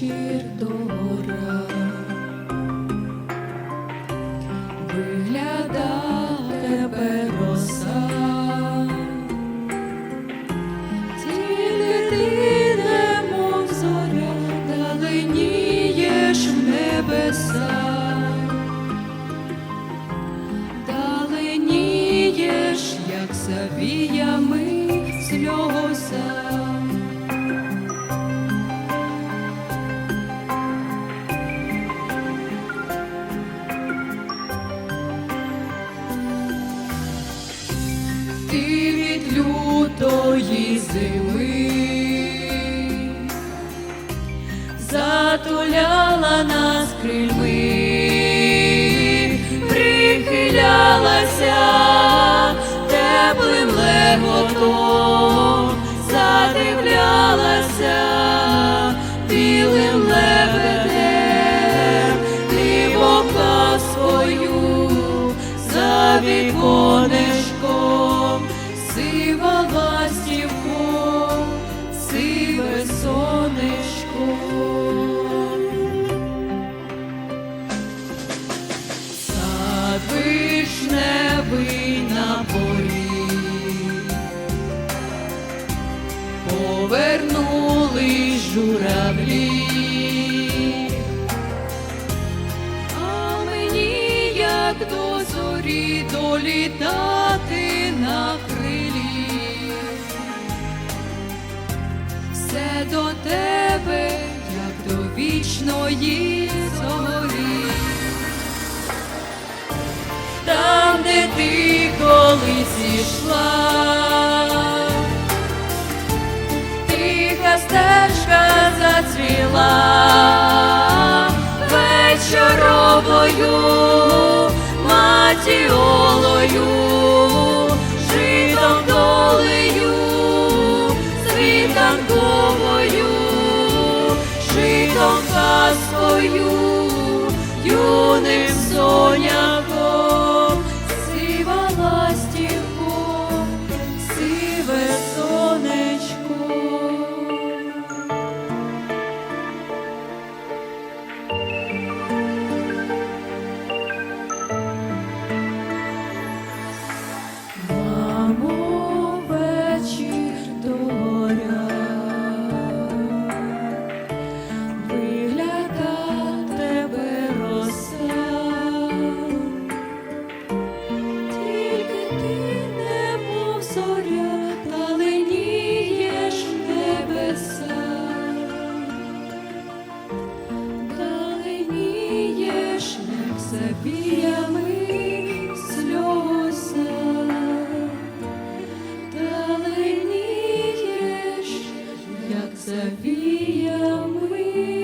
вечір вигляда тебе роса, тільки ти немов зоря, даленієш в небеса, даленієш, як завіями сльоза. Ти від лютої зими затуляла нас крильми, прихилялася журавлі. А мені як до зорі долітати на крилі, все до тебе, як до вічної зорі. Там, де ти колись ішла, матіолою, житом долею, світанковою, житом казкою, юним соняком, завіями